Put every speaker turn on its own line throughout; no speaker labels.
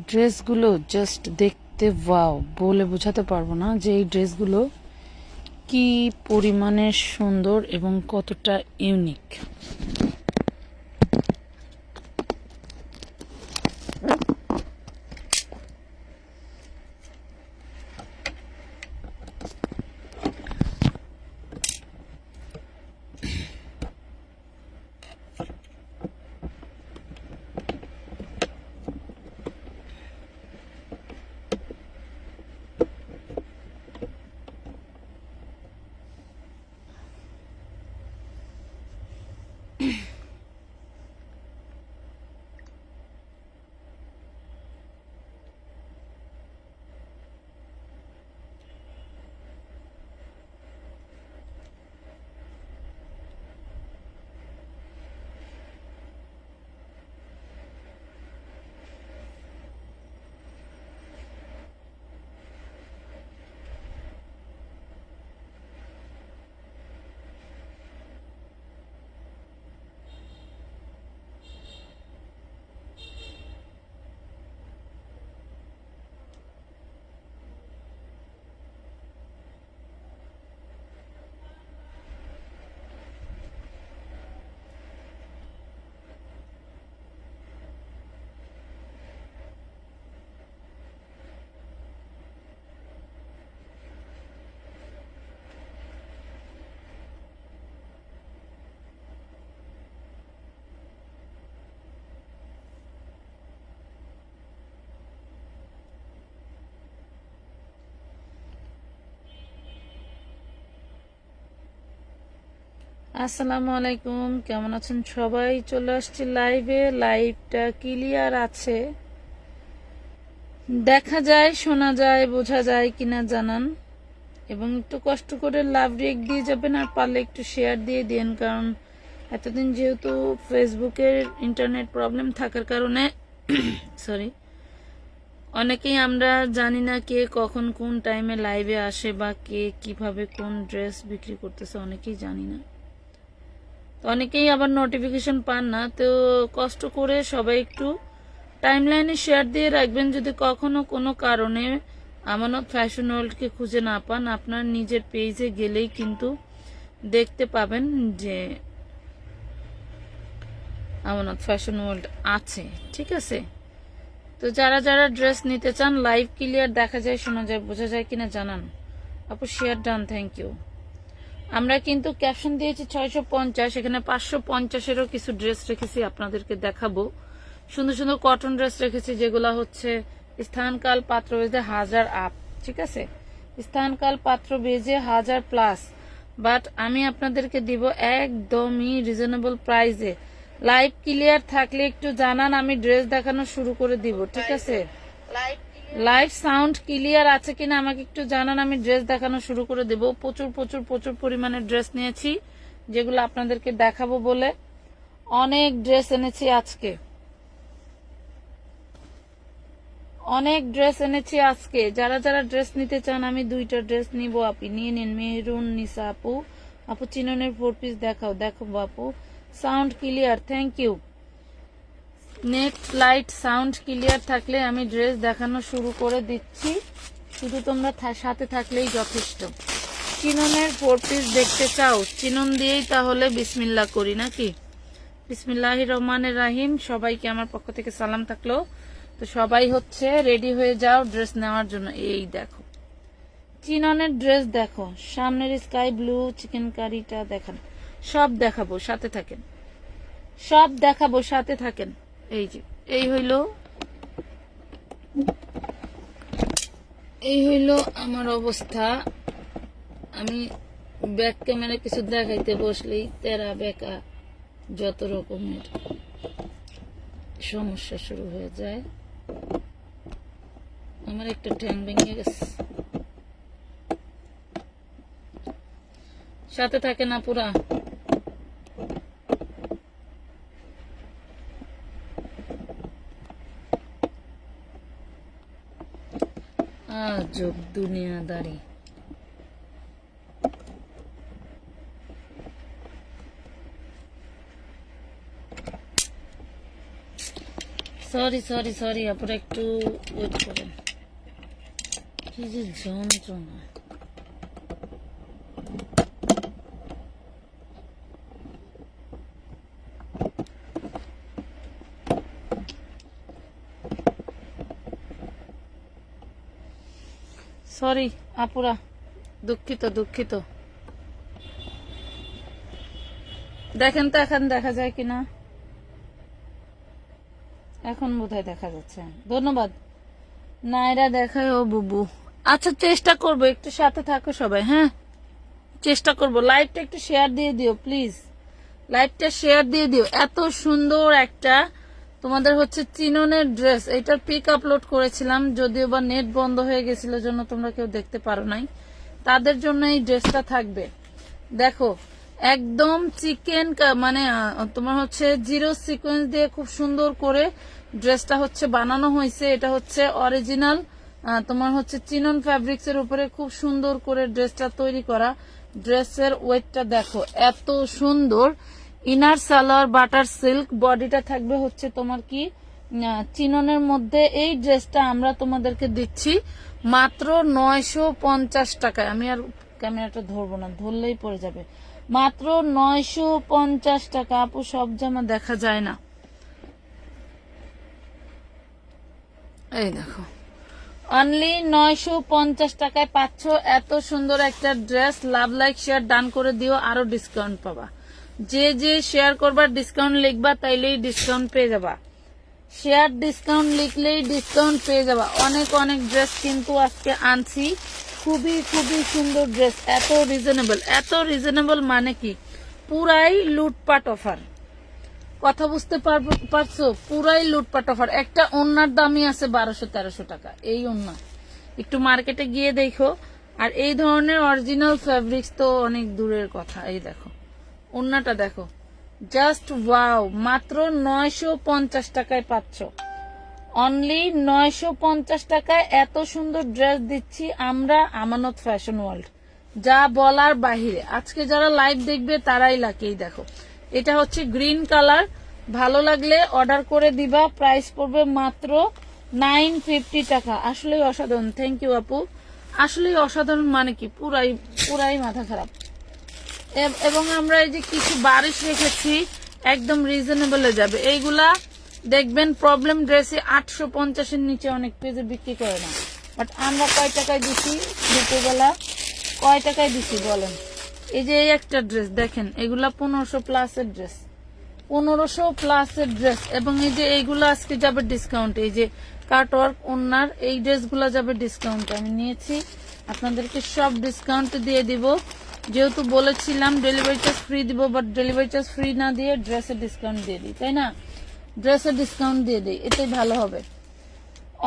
ড্রেসগুলো জাস্ট দেখতে ওয়াও বলে বোঝাতে পারব না যে এই ড্রেসগুলো কি পরিমাণে সুন্দর এবং কতটা ইউনিক আসসালামু আলাইকুম, কেমন আছেন সবাই? চলে আসছি লাইভে, লাইভটা ক্লিয়ার আছে। দেখা যায়, শোনা যায়, বোঝা যায় কিনা জানান। এবং একটু কষ্ট করে লাভ রেক দিয়ে যাবেন আর পারলে একটু শেয়ার দিয়ে দিন, কারণ এতদিন যেহেতু ফেসবুকের ইন্টারনেট প্রবলেম থাকার কারণে সরি অনেকেই আমরা জানি না কে কখন কোন টাইমে লাইভে আসে বা কে কীভাবে কোন ড্রেস বিক্রি করতেছে, অনেকেই জানি না। তো অনেকেই আবার নোটিফিকেশন পান না, তো কষ্ট করে সবাই একটু টাইম লাইনে শেয়ার দিয়ে রাখবেন। যদি কখনো কোনো কারণে আমানত ফ্যাশন ওয়ার্ল্ডকে খুঁজে না পান, আপনার নিজের পেজে গেলেই কিন্তু দেখতে পাবেন যে আমানত ফ্যাশন ওয়ার্ল্ড আছে, ঠিক আছে? তো যারা যারা ড্রেস নিতে চান লাইভ ক্লিয়ার দেখা যায়, শোনা যায়, বোঝা যায় কিনা জানান। আপু শেয়ার ডান থ্যাংক ইউ আমরা কিন্তু ক্যাপশন দিয়েছি ছয়শো পঞ্চাশ এখানে পাঁচশো পঞ্চাশেরও কিছু ড্রেস রেখেছি আপনাদেরকে দেখাবো। সুন্দর সুন্দর কটন ড্রেস রেখেছি যেগুলো হচ্ছে স্থানকাল পাত্র বেজে হাজার আপ ঠিক আছে? স্থানকাল পাত্র বেজে হাজার প্লাস বাট আমি আপনাদেরকে দিব একদমই রিজনেবল প্রাইসে লাইভ ক্লিয়ার থাকলে একটু জানান আমি ড্রেস দেখানো শুরু করে দিব ঠিক আছে? লাইভ সাউন্ড ক্লিয়ার আছে কিনা আমাকে একটু জানান, আমি ড্রেস দেখানো শুরু করে দেব। প্রচুর প্রচুর প্রচুর পরিমাণে ড্রেস নিয়েছি, যেগুলো আপনাদেরকে দেখাবো বলে অনেক ড্রেস এনেছি আজকে। অনেক ড্রেস এনেছি আজকে। যারা যারা ড্রেস নিতে চান, আমি দুইটা ড্রেস নিব আপনি নিয়ে নিন মেহরুন নিসা আপু। আপু, চিননের ফোর পিস দেখাও দেখো আপু। Sound clear thank you net, light, sound clear থাকলে আমি ড্রেস দেখানো শুরু করে দিচ্ছি। শুধু তোমরা সাথে থাকলেই যথেষ্ট। চিননের ফোর পিস দেখতে চাও? চিনন দিয়েই তাহলে বিসমিল্লা করি, নাকি? বিসমিল্লাহ রহমানের রাহিম, সবাইকে আমার পক্ষ থেকে সালাম থাকল। তো সবাই হচ্ছে রেডি হয়ে যাও ড্রেস নেওয়ার জন্য। এই দেখো। চিননের ড্রেস দেখো। সামনের স্কাই ব্লু, চিকেন কারিটা দেখান। সব দেখাবো, সাথে থাকেন। সব দেখাবো, সাথে থাকেন। এই যে, এই হইল এই হইল আমার অবস্থা। আমি ব্যাক ক্যামেরা কিছু দেখাইতে বসলেই তেরা বেকা যত রকমের সমস্যা শুরু হয়ে যায়। আমার একটা ঠ্যাং ভেঙে গেছে। সাথে থাকে না পুরা। আজব দুনিয়াদারি। সরি সরি সরি আপনারা একটু ওয়েট করেন। কি যে যন্ত্রণা। সরি, আপুরা। দুঃখিত দুঃখিত। দেখেন তো এখন দেখা যায় কিনা? এখন বোধহয় দেখা যাচ্ছে। ধন্যবাদ। নাইরা দেখায় ও বুবু। আচ্ছা চেষ্টা করব, একটু সাথে থাকো সবাই হ্যাঁ? চেষ্টা করব। লাইভটা একটু শেয়ার দিয়ে দিও প্লিজ লাইভটা শেয়ার দিয়ে দিও। এত সুন্দর একটা তোমাদের হচ্ছে চিননের ড্রেস এটার পিক আপলোড করেছিলাম, যদিও বা নেট বন্ধ হয়ে গেছিল, জন্য তোমরা কেউ দেখতে পারো নাই। তাদের জন্য এই ড্রেসটা থাকবে। দেখো, একদম চিকেন মানে তোমার হচ্ছে জিরো সিকোয়েন্স দিয়ে খুব সুন্দর করে ড্রেসটা হচ্ছে বানানো হয়েছে। এটা হচ্ছে অরিজিনাল তোমার হচ্ছে চিনন ফ্যাব্রিক্স এর উপরে খুব সুন্দর করে ড্রেসটা তৈরি করা। ড্রেসের ওয়েটটা দেখো, এত সুন্দর। ইনার সালোয়ার, বাটার সিল্ক, বডিটা থাকবে হচ্ছে তোমার কি চিননের মধ্যে। এই ড্রেসটা আমরা তোমাদেরকে দিচ্ছি মাত্র নয়শো পঞ্চাশ টাকায়। আমি আর ক্যামেরাটা ধরবো না, ধরলেই পড়ে যাবে। মাত্র নয়শো পঞ্চাশ টাকা। আপু, সব জামা দেখা যায় না। এই দেখো। অনলি নয়শো পঞ্চাশ টাকায় পাচ্ছ। এত সুন্দর একটা dress. Love like, share, done করে দিও। আরও ডিসকাউন্ট পাবা। যে যে শেয়ার করবার ডিসকাউন্ট লিখবা, তাইলেই ডিসকাউন্ট পেয়ে যাবা। শেয়ার ডিসকাউন্ট লিখলেই ডিসকাউন্ট পেয়ে যাবা। অনেক অনেক ড্রেস কিন্তু আজকে আনছি। খুবই খুবই সুন্দর ড্রেস এত রিজনেবল এত রিজনেবল মানে কি? পুরাই লুটপাট অফার কথা বুঝতে পারছ? পুরাই লুটপাট অফার একটা ওনার দামই আছে বারোশো, তেরোশো টাকা। এই ওন্না। একটু মার্কেটে গিয়ে দেখো। আর এই ধরনের অরিজিনাল ফ্যাব্রিক্স তো অনেক দূরের কথা। এই দেখো। ওন্নাটা দেখো। জাস্ট ওয়াও মাত্র নয়শো পঞ্চাশ টাকায় পাচ্ছ। অনলি নয়শো পঞ্চাশ টাকায় এত সুন্দর ড্রেস দিচ্ছি আমরা আমানত ফ্যাশন ওয়ার্ল্ড যা বলার বাহিরে। আজকে যারা লাইভ দেখবে তারাই লাকেই দেখো। এটা হচ্ছে গ্রিন কালার ভালো লাগলে অর্ডার করে দিবা প্রাইস পড়বে মাত্র নাইন ফিফটি টাকা। আসলেই অসাধারণ। থ্যাংক ইউ আপু। আসলেই অসাধারণ মানে কি? পুরাই পুরাই মাথা খারাপ। এব- আমরা এই যে কিছু বারিশ রেখেছি, একদম রিজনেবলে যাবে। এইগুলা দেখবেন প্রবলেম ড্রেসে আটশো পঞ্চাশের নিচে অনেক পেজে বিক্রি করে না। বাট আমরা কয় টাকায় দিছি দুপুরবেলা? কয় টাকায় দিছি বলেন? এই যে এই একটা ড্রেস দেখেন, এগুলা পনেরোশো প্লাসের ড্রেস পনেরোশো প্লাসের ড্রেস এবং এই যে এইগুলো আজকে যাবে ডিসকাউন্ট এই যে কাটওয়ার্ক ওনার এই ড্রেসগুলো যাবে ডিসকাউন্ট আমি নিয়েছি, আপনাদেরকে সব ডিসকাউন্ট দিয়ে দিব। যেহেতু বলেছিলাম ডেলিভারি চার্জ ফ্রি দিব বাট ডেলিভারি চার্জ ফ্রি না দিয়ে ড্রেসের ডিসকাউন্ট দিয়ে দিই, তাই না? ড্রেসের ডিসকাউন্ট দিয়ে দিই এটাই ভালো হবে।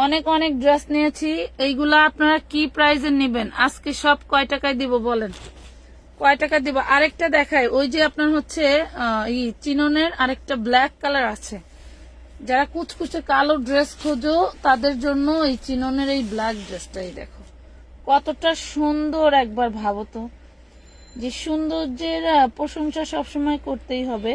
অনেক অনেক ড্রেস নিয়েছি, এইগুলা আপনারা কি প্রাইজে নেবেন? আজকে সব কয় টাকায় দিব বলেন? কয় টাকা দিব? আরেকটা দেখায় ওই যে আপনার হচ্ছে ই চিননের আরেকটা ব্ল্যাক কালার আছে। যারা কুচকুচে কালো ড্রেস খোঁজো, তাদের জন্য এই চিননের এই ব্ল্যাক ড্রেসটাই দেখো। কতটা সুন্দর একবার ভাবো তো। যে সৌন্দর্যের প্রশংসা সবসময় করতেই হবে।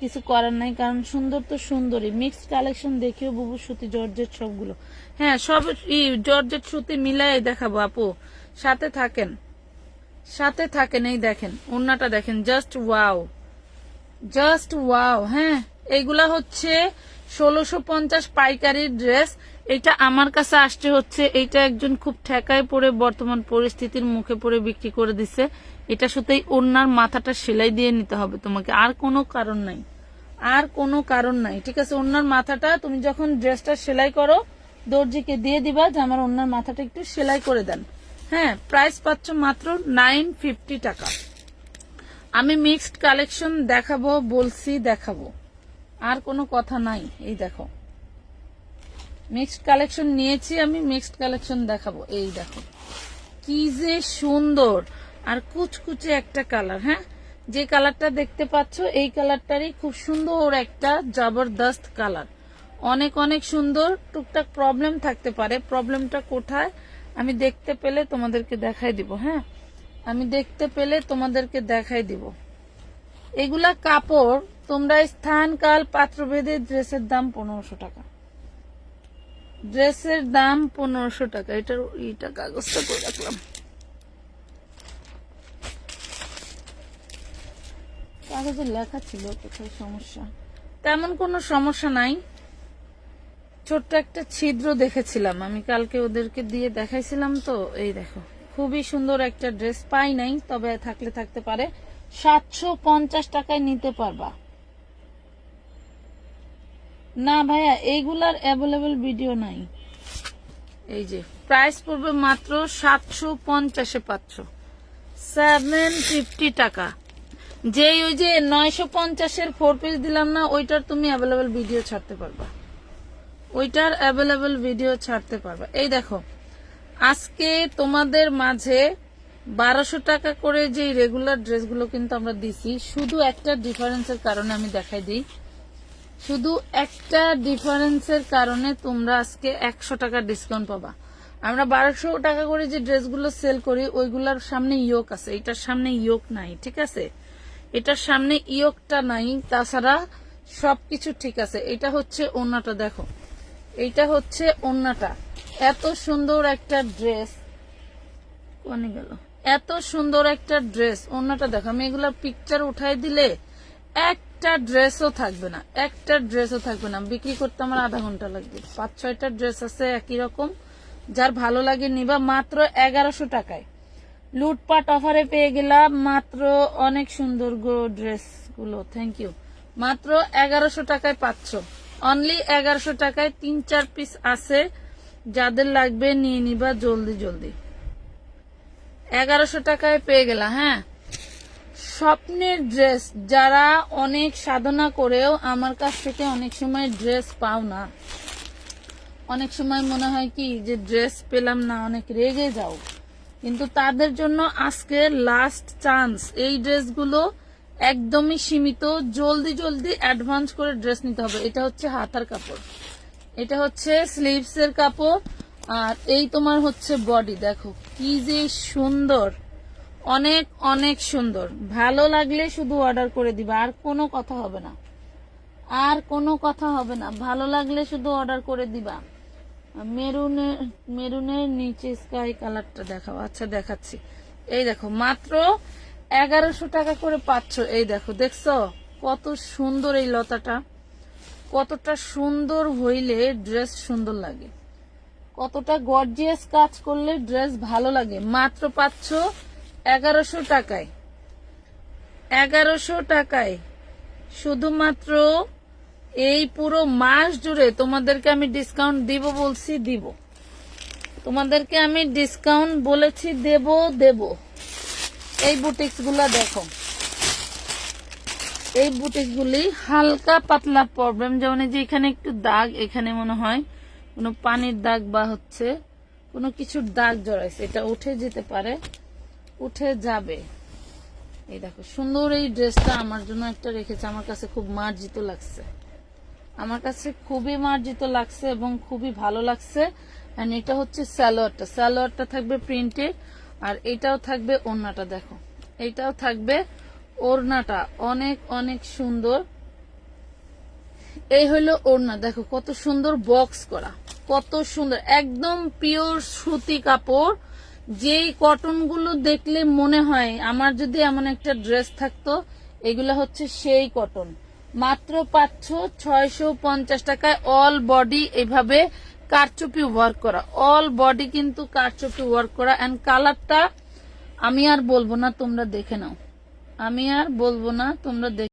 কিছু করার নাই, কারণ সুন্দর তো সুন্দরই। মিক্সড কালেকশন দেখিও বুবু, সুতি, জর্জেট সবগুলো। হ্যাঁ সব জর্জেট, সুতি মিলাই দেখাবো, আপু। সাথে থাকেন। সাথে থাকেন, এই দেখেন ওন্নাটা দেখেন জাস্ট ওয়াও জাস্ট ওয়াও হ্যাঁ। এইগুলা হচ্ছে ষোলোশো পঞ্চাশ পাইকারির ড্রেস এটা আমার কাছে আসছে হচ্ছে, এইটা একজন খুব ঠেকায় পড়ে বর্তমান পরিস্থিতির মুখে পড়ে বিক্রি করে দিছে। এটা শুধুই ওনার মাথাটা সেলাই দিয়ে নিতে হবে তোমাকে। আর কোনো কারণ নাই। আর কোনো কারণ নাই। ঠিক আছে ওনার মাথাটা তুমি যখন ড্রেসটা সেলাই করো, দর্জিকে দিয়ে দিবা যে আমার ওনার মাথাটা একটু সেলাই করে দেন। হ্যাঁ প্রাইস পাচ্ছ মাত্র নাইন ফিফটি টাকা। আমি মিক্সড কালেকশন দেখাবো, বলছি দেখাবো। আর কোনো কথা নাই। এই দেখো। মিক্সড কালেকশন নিয়েছি আমি মিক্সড কালেকশন দেখাবো। এই দেখো। কি যে সুন্দর। আর কুচকুচে একটা কালার হ্যাঁ? যে কালারটা দেখতে পাচ্ছ, এই কালারটারই খুব সুন্দর একটা জবরদস্ত কালার। অনেক অনেক সুন্দর, টুকটাক প্রবলেম থাকতে পারে। প্রবলেমটা কোথায়? আমি দেখতে পেলে তোমাদেরকে দেখাই দিব হ্যাঁ? আমি দেখতে পেলে তোমাদেরকে দেখাই দিব। এগুলা কাপড়, তোমরা স্থান কাল পাত্রভেদে ড্রেসের দাম পনেরোশো টাকা। ড্রেসের দাম পনেরোশো টাকা। এটার এটা কাগজটা করে রাখলাম। কাগজে লেখা ছিল, কোথায় সমস্যা? তেমন কোনো সমস্যা নাই। ছোট্ট একটা ছিদ্র দেখেছিলাম। আমি কালকে ওদেরকে দিয়ে দেখাইছিলাম তো, এই দেখো। খুবই সুন্দর একটা ড্রেস পাই নাই, তবে থাকলে থাকতে পারে। সাতশো পঞ্চাশ টাকায় নিতে পারবা। না ভাইয়া এইগুলার অ্যাভেলেবেল ভিডিও নাই। এই যে প্রাইস পড়বে মাত্র সাতশো পঞ্চাশে পাচ্ছ সেভেন ফিফটি টাকা। যেই ওই যে নয়শো পঞ্চাশের ফোর পিস দিলাম না, ওইটার তুমি অ্যাভেলেবেল ভিডিও ছাড়তে পারবা। ওইটার অ্যাভেলেবেল ভিডিও ছাড়তে পারবা। এই দেখো, আজকে তোমাদের মাঝে বারোশো টাকা করে যে রেগুলার ড্রেসগুলো কিন্তু আমরা দিছি, শুধু একটা ডিফারেন্সের কারণে আমি দেখাই দিই। শুধু একটা ডিফারেন্সের কারণে তোমরা আজকে একশো টাকা ডিসকাউন্ট পাবা। আমরা বারোশো টাকা করে যে ড্রেসগুলো সেল করি, ওইগুলোর সামনে ইয়োক আছে। এটার সামনে ইয়োক নাই, ঠিক আছে? এটার সামনে ইয়কটা নাই, তাছাড়া সবকিছু ঠিক আছে। এটা হচ্ছে ওন্নাটা, দেখো। এইটা হচ্ছে ওন্নাটা। এত সুন্দর একটা ড্রেস। কোনে গেল? এত সুন্দর একটা ড্রেস। ওন্নাটা দেখো, আমি এগুলা পিকচার উঠাই দিলে একটা ড্রেসও থাকবে না। একটা ড্রেসও থাকবে না। বিক্রি করতে আমার আধা ঘণ্টা লাগবে। পাঁচ ছয়টা ড্রেস আছে একই রকম। যার ভালো লাগে নিবা মাত্র এগারোশো টাকায়। লুটপাট অফারে পেয়ে গেলাম মাত্র অনেক সুন্দর গো ড্রেসগুলো থ্যাংক ইউ মাত্র এগারোশো টাকায় পাচ্ছ। অনলি এগারোশো টাকায় তিন চার পিস আছে। যাদের লাগবে নিয়ে নিবা জলদি জলদি। এগারোশো টাকায় পেয়ে গেলা হ্যাঁ? স্বপ্নের ড্রেস যারা অনেক সাধনা করেও আমার কাছ থেকে অনেক সময় ড্রেস পাও না। অনেক সময় মনে হয় কি যে ড্রেস পেলাম না, অনেক রেগে যাও। কিন্তু তাদের জন্য আজকে লাস্ট চান্স এই ড্রেসগুলো একদমই সীমিত। জলদি জলদি অ্যাডভান্স করে ড্রেস নিতে হবে। এটা হচ্ছে হাতার কাপড়। এটা হচ্ছে স্লিভস এর কাপড়। আর এই তোমার হচ্ছে বডি দেখো, কি যে সুন্দর। অনেক অনেক সুন্দর। ভালো লাগলে শুধু অর্ডার করে দিবা। আর কোনো কথা হবে না। আর কোনো কথা হবে না। ভালো লাগলে শুধু অর্ডার করে দিবা। মেরুনের মেরুনের নিচে স্কাই কালারটা দেখাও। আচ্ছা দেখাচ্ছি। এই দেখো, মাত্র এগারোশো টাকা করে পাচ্ছ। এই দেখো, দেখছ? কত সুন্দর এই লতাটা। কতটা সুন্দর হইলে ড্রেস সুন্দর লাগে। কতটা গর্জিয়াস কাজ করলে ড্রেস ভালো লাগে। মাত্র পাচ্ছ এগারোশো টাকায়। এগারোশো টাকায় শুধুমাত্র এই পুরো মাস জুড়ে তোমাদেরকে আমি ডিসকাউন্ট দিব বলছি দিব। তোমাদেরকে আমি ডিসকাউন্ট বলেছি দেব দেব। এই বুটিক্সগুলা দেখো। এই বুটিক্স গুলি হালকা পাতলা প্রবলেম যেমন যে এখানে একটু দাগ, এখানে মনে হয় কোনো পানির দাগ বা হচ্ছে কোনো কিছুর দাগ জড়াইছে। এটা উঠে যেতে পারে, উঠে যাবে। এই দেখো, সুন্দর এই ড্রেসটা আমার জন্য একটা রেখেছে, আমার কাছে খুব মার্জিত লাগছে। আমার কাছে খুবই মার্জিত লাগছে এবং খুবই ভালো লাগছে। এন্ড এটা হচ্ছে স্যালোয়ারটা। স্যালোয়ারটা থাকবে প্রিন্টেড, আর এটাও থাকবে ওড়নাটা, দেখো। এটাও থাকবে ওড়নাটা। অনেক অনেক সুন্দর। এই হলো ওড়না, দেখো, কত সুন্দর বক্স করা। কত সুন্দর, একদম পিওর সুতি কাপড়। যেই কটনগুলো দেখলে মনে হয়, আমার যদি এমন একটা ড্রেস থাকতো, এগুলো হচ্ছে সেই কটন। মাত্র পাচ্ছ ছয়শো পঞ্চাশ টাকায় অল বডি এভাবে কারচুপি ওয়ার্ক করা। অল বডি কিন্তু কারচুপি ওয়ার্ক করা। অ্যান্ড কালারটা আমি আর বলব না, তোমরা দেখে নাও। আমি আর বলব না, তোমরা দেখে